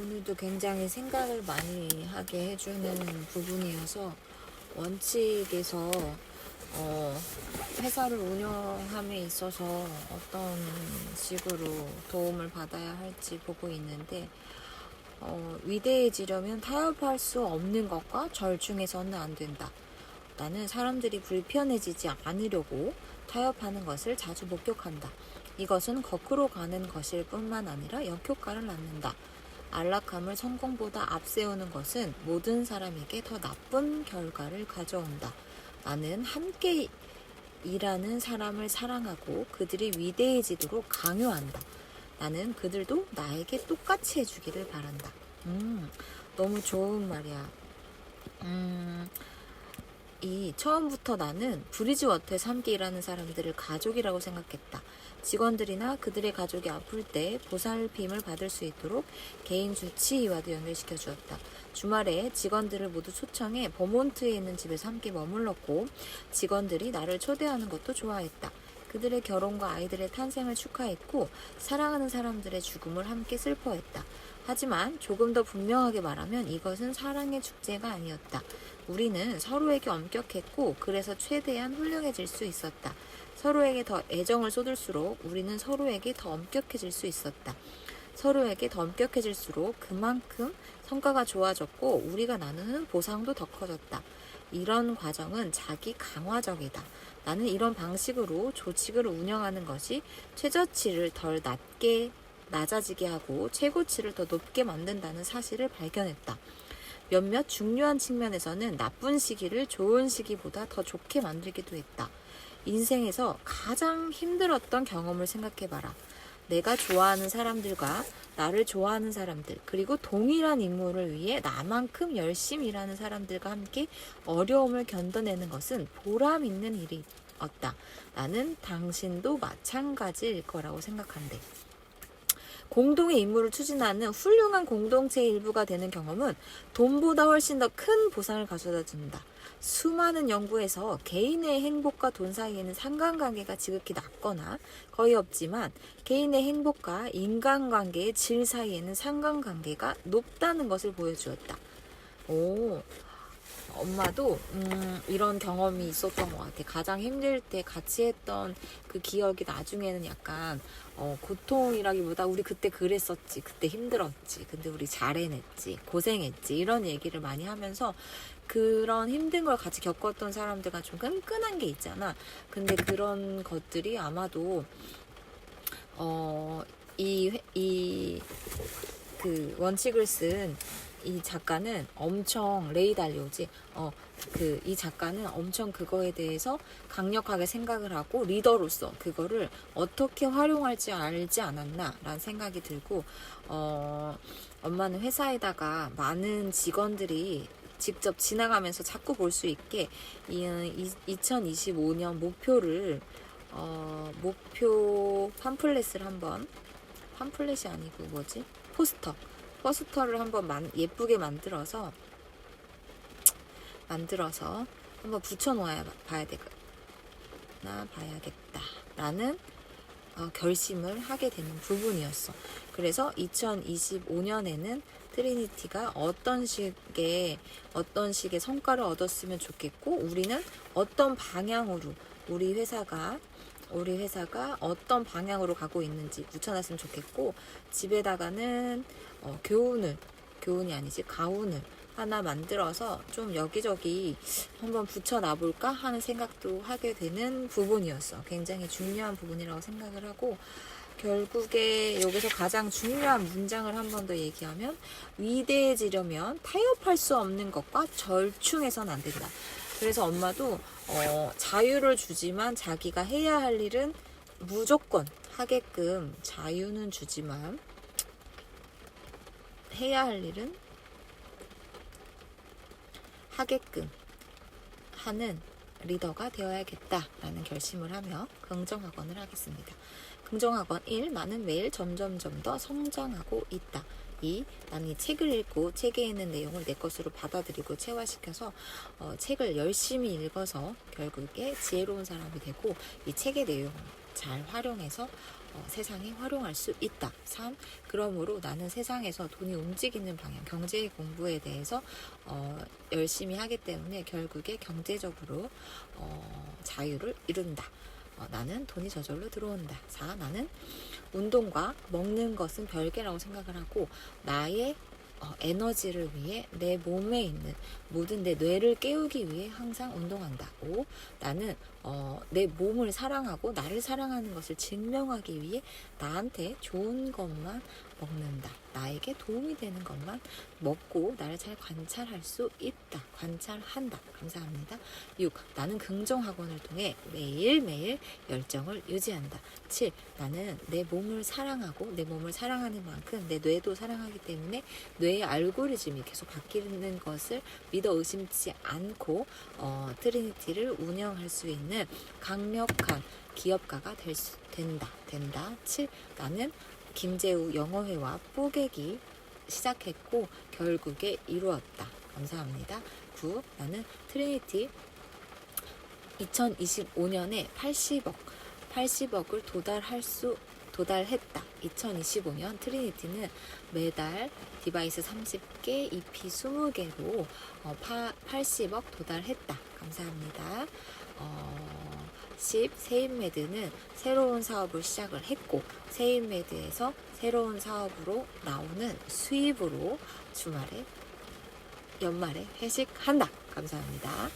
오늘도 굉장히 생각을 많이 하게 해주는 부분이어서 원칙에서 어, 회사를 운영함에 있어서 어떤 식으로 도움을 받아야 할지 보고 있는데 어, 위대해지려면 타협할 수 없는 것과 절충해서는 안 된다. 나는 사람들이 불편해지지 않으려고 타협하는 것을 자주 목격한다. 이것은 거꾸로 가는 것일 뿐만 아니라 역효과를 낳는다. 안락함을 성공보다 앞세우는 것은 모든 사람에게 더 나쁜 결과를 가져온다. 나는 함께 일하는 사람을 사랑하고 그들이 위대해지도록 강요한다. 나는 그들도 나에게 똑같이 해주기를 바란다. 음, 너무 좋은 말이야. 음, 이 처음부터 나는 브리지워터에서 함께 일하는 사람들을 가족이라고 생각했다. 직원들이나 그들의 가족이 아플 때 보살핌을 받을 수 있도록 개인 주치의와도 연결시켜 주었다. 주말에 직원들을 모두 초청해 버몬트에 있는 집에서 함께 머물렀고 직원들이 나를 초대하는 것도 좋아했다. 그들의 결혼과 아이들의 탄생을 축하했고 사랑하는 사람들의 죽음을 함께 슬퍼했다. 하지만 조금 더 분명하게 말하면 이것은 사랑의 축제가 아니었다. 우리는 서로에게 엄격했고 그래서 최대한 훌륭해질 수 있었다. 서로에게 더 애정을 쏟을수록 우리는 서로에게 더 엄격해질 수 있었다. 서로에게 더 엄격해질수록 그만큼 성과가 좋아졌고 우리가 나누는 보상도 더 커졌다. 이런 과정은 자기 강화적이다. 나는 이런 방식으로 조직을 운영하는 것이 최저치를 덜 낮게 낮아지게 하고 최고치를 더 높게 만든다는 사실을 발견했다. 몇몇 중요한 측면에서는 나쁜 시기를 좋은 시기보다 더 좋게 만들기도 했다. 인생에서 가장 힘들었던 경험을 생각해봐라. 내가 좋아하는 사람들과 나를 좋아하는 사람들, 그리고 동일한 임무를 위해 나만큼 열심히 일하는 사람들과 함께 어려움을 견뎌내는 것은 보람 있는 일이었다. 나는 당신도 마찬가지일 거라고 생각한대. 공동의 임무를 추진하는 훌륭한 공동체의 일부가 되는 경험은 돈보다 훨씬 더 큰 보상을 가져다 준다. 수많은 연구에서 개인의 행복과 돈 사이에는 상관관계가 지극히 낮거나 거의 없지만 개인의 행복과 인간관계의 질 사이에는 상관관계가 높다는 것을 보여주었다. 오, 엄마도 음, 이런 경험이 있었던 것 같아. 가장 힘들 때 같이 했던 그 기억이 나중에는 약간 어, 고통이라기보다 우리 그때 그랬었지, 그때 힘들었지, 근데 우리 잘 해냈지, 고생했지 이런 얘기를 많이 하면서 그런 힘든 걸 같이 겪었던 사람들과 좀 끈끈한 게 있잖아. 근데 그런 것들이 아마도 어, 이, 이, 그 원칙을 쓴 이 작가는 엄청 레이 달리오지. 어, 그 이 작가는 엄청 그거에 대해서 강력하게 생각을 하고 리더로서 그거를 어떻게 활용할지 알지 않았나라는 생각이 들고 어, 엄마는 회사에다가 많은 직원들이 직접 지나가면서 자꾸 볼 수 있게 이, 이, 2025년 목표를 어, 목표 팜플렛을 한번 팜플렛이 아니고 뭐지 포스터 포스터를 한번 만, 예쁘게 만들어서 만들어서 한번 붙여놓아야 봐야 되나 봐야겠다 라는 어, 결심을 하게 되는 부분이었어. 그래서 2025년에는 트리니티가 어떤 식의 어떤 식의 성과를 얻었으면 좋겠고 우리는 어떤 방향으로 우리 회사가 우리 회사가 어떤 방향으로 가고 있는지 붙여놨으면 좋겠고 집에다가는 어, 교훈을 교훈이 아니지 가훈을 하나 만들어서 좀 여기저기 한번 붙여놔 볼까 하는 생각도 하게 되는 부분이었어. 굉장히 중요한 부분이라고 생각을 하고 결국에 여기서 가장 중요한 문장을 한 번 더 얘기하면 위대해지려면 타협할 수 없는 것과 절충해서는 안 된다. 그래서 엄마도 어, 자유를 주지만 자기가 해야 할 일은 무조건 하게끔 자유는 주지만 해야 할 일은 하게끔 하는 리더가 되어야겠다라는 결심을 하며 긍정학원을 하겠습니다. 긍정학원 1. 나는 매일 점점점 더 성장하고 있다. 2. 나는 이 책을 읽고 책에 있는 내용을 내 것으로 받아들이고 체화시켜서 어, 책을 열심히 읽어서 결국에 지혜로운 사람이 되고 이 책의 내용을 잘 활용해서 어, 세상에 활용할 수 있다. 3. 그러므로 나는 세상에서 돈이 움직이는 방향, 경제 공부에 대해서 어, 열심히 하기 때문에 결국에 경제적으로 어, 자유를 이룬다. 어, 나는 돈이 저절로 들어온다. 4. 나는 운동과 먹는 것은 별개라고 생각을 하고 나의 어, 에너지를 위해 내 몸에 있는 모든 내 뇌를 깨우기 위해 항상 운동한다. 5. 나는 어, 내 몸을 사랑하고 나를 사랑하는 것을 증명하기 위해 나한테 좋은 것만 먹는다. 나에게 도움이 되는 것만 먹고 나를 잘 관찰할 수 있다. 관찰한다. 감사합니다. 6. 나는 긍정 학원을 통해 매일매일 열정을 유지한다. 7. 나는 내 몸을 사랑하고 내 몸을 사랑하는 만큼 내 뇌도 사랑하기 때문에 뇌의 알고리즘이 계속 바뀌는 것을 믿어 의심치 않고 어, 트리니티를 운영할 수 있는 강력한 기업가가 될 수 된다. 된다. 7. 나는 김재우 영어회화 뽀개기 시작했고 결국에 이루었다. 감사합니다. 9. 나는 트리니티 2025년에 80억 80억을 도달할 수 도달했다. 2025년 트리니티는 매달 디바이스 30개, EP 20개로 어, 80억 도달했다. 감사합니다. 어, 10. 세인메드는 새로운 사업을 시작을 했고 세인메드에서 새로운 사업으로 나오는 수입으로 주말에 연말에 회식한다. 감사합니다.